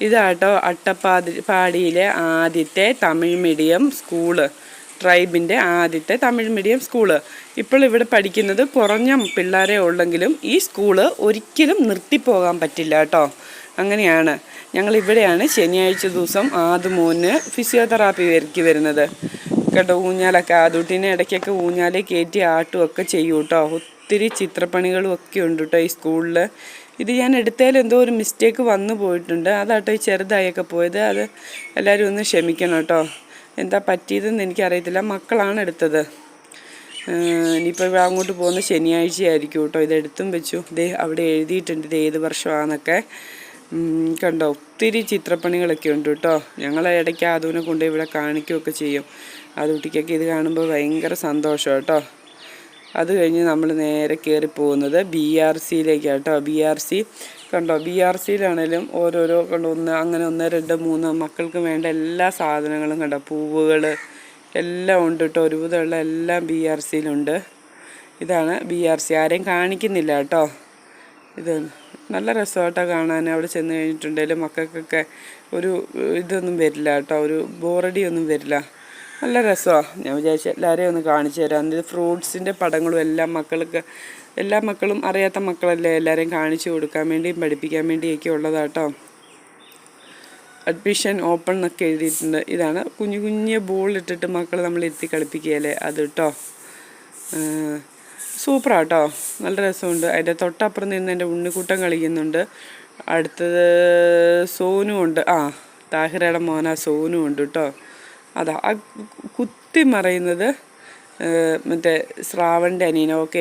ഇതാട്ടോ അട്ടപ്പാതി പാടിയിലെ ആദ്യത്തെ Tamil medium school. ട്രൈബിന്റെ ആദ്യത്തെ തമിഴ് മീഡിയം സ്കൂൾ. ഇപ്പോൾ ഇവിടെ പഠിക്കുന്നത് കുറഞ്ഞ പിള്ളേരെ ഉള്ളെങ്കിലും ഈ സ്കൂൾ ഒരിക്കലും നിർത്തിപ്പോകാൻ പറ്റില്ല കേട്ടോ. അങ്ങനെയാണ്. ഞങ്ങൾ ഇവിടെയാണ് ശനിയാഴ്ച ദിവസം ആദ്യമോന് ഫിസിയോതെറാപ്പി വരയ്ക്ക് വരുന്നത്. കേട്ടോ ഊഞ്ഞാലൊക്കെ ആദൂട്ടിനെ ഇടയ്ക്കൊക്കെ ഊഞ്ഞാലേ കയറ്റി ആട്ടുമൊക്കെ ചെയ്യൂട്ടോ. ഒത്തിരി ചിത്രപ്പണികളും ഒക്കെ ഉണ്ട് കേട്ടോ ഈ സ്കൂളിൽ ഇത് ഞാൻ എടുത്തതിൽ എന്തോ ഒരു മിസ്റ്റേക്ക് വന്നു പോയിട്ടുണ്ട്. അതാട്ടോ ഈ ചെറുതായൊക്കെ പോയത്. അത് എല്ലാവരും ഒന്ന് ക്ഷമിക്കണം കേട്ടോ എന്താ പറ്റിയതെന്ന് എനിക്കറിയത്തില്ല. മക്കളാണ് എടുത്തത്. ഇനിയിപ്പോൾ ഇവിടെ അങ്ങോട്ട് പോകുന്ന ശനിയാഴ്ചയായിരിക്കും കേട്ടോ ഇത് എടുത്തും വെച്ചു. ഇതേ അവിടെ എഴുതിയിട്ടുണ്ട് ഇത് ഏത് വർഷമാണെന്നൊക്കെ കണ്ടോ? ഒത്തിരി ചിത്രപ്പണികളൊക്കെ ഉണ്ട് കേട്ടോ ഞങ്ങൾ ഇടയ്ക്ക് അതുവിനെ കൊണ്ട് ഇവിടെ കാണിക്കുകയൊക്കെ ചെയ്യും. ആദൂട്ടിക്കൊക്കെ ഇത് കാണുമ്പോൾ ഭയങ്കര സന്തോഷം കേട്ടോ അത് കഴിഞ്ഞ് നമ്മൾ നേരെ കയറി പോകുന്നത് ബി ആർ സിയിലേക്ക് കേട്ടോ ബി ആർ സി കണ്ടോ? ബി ആർ സിയിലാണേലും ഓരോരോ കണ്ടോ? ഒന്ന് അങ്ങനെ ഒന്ന് രണ്ട് മൂന്ന് മക്കൾക്ക് വേണ്ട എല്ലാ സാധനങ്ങളും കണ്ടോ? പൂവുകൾ എല്ലാം ഉണ്ട് കേട്ടോ. ഒരുവിധമുള്ള എല്ലാം ബി ആർ സിയിലുണ്ട് ഇതാണ് ബി ആർ സി ആരെയും കാണിക്കുന്നില്ല കേട്ടോ. ഇത് നല്ല രസമായിട്ടാണ് കാണാൻ. അവിടെ ചെന്ന് കഴിഞ്ഞിട്ടുണ്ടെങ്കിൽ മക്കൾക്കൊക്കെ ഒരു ഇതൊന്നും വരില്ല കേട്ടോ. ഒരു ബോറടിയൊന്നും വരില്ല. നല്ല രസമാണ് ഞാൻ വിചാരിച്ചു എല്ലാവരെയും ഒന്ന് കാണിച്ചു തരാം. ഇത് ഫ്രൂട്ട്സിന്റെ പടങ്ങളും എല്ലാം മക്കൾക്ക് എല്ലാ മക്കളും അറിയാത്ത മക്കളല്ലേ എല്ലാവരെയും കാണിച്ചു കൊടുക്കാൻ വേണ്ടിയും പഠിപ്പിക്കാൻ വേണ്ടിയൊക്കെ ഉള്ളതാട്ടോ. അഡ്മിഷൻ ഓപ്പൺ എന്നൊക്കെ എഴുതിയിട്ടുണ്ട്. ഇതാണ് കുഞ്ഞു കുഞ്ഞു ബോളിട്ടിട്ട് മക്കൾ നമ്മൾ ഇരുത്തി കളിപ്പിക്കുകയല്ലേ? അത് കേട്ടോ സൂപ്പറാട്ടോ നല്ല രസമുണ്ട്. അതിന്റെ തൊട്ടപ്പുറം നിന്ന് എന്റെ ഉണ്ണിക്കൂട്ടം കളിക്കുന്നുണ്ട്. അടുത്തത് സോനുമുണ്ട് ആ താഹിറയുടെ മോന സോനുമുണ്ട് കേട്ടോ അതാ ആ കുത്തി മറയുന്നത് മറ്റേ ശ്രാവണിന്റെ അനിയനോ ഒക്കെ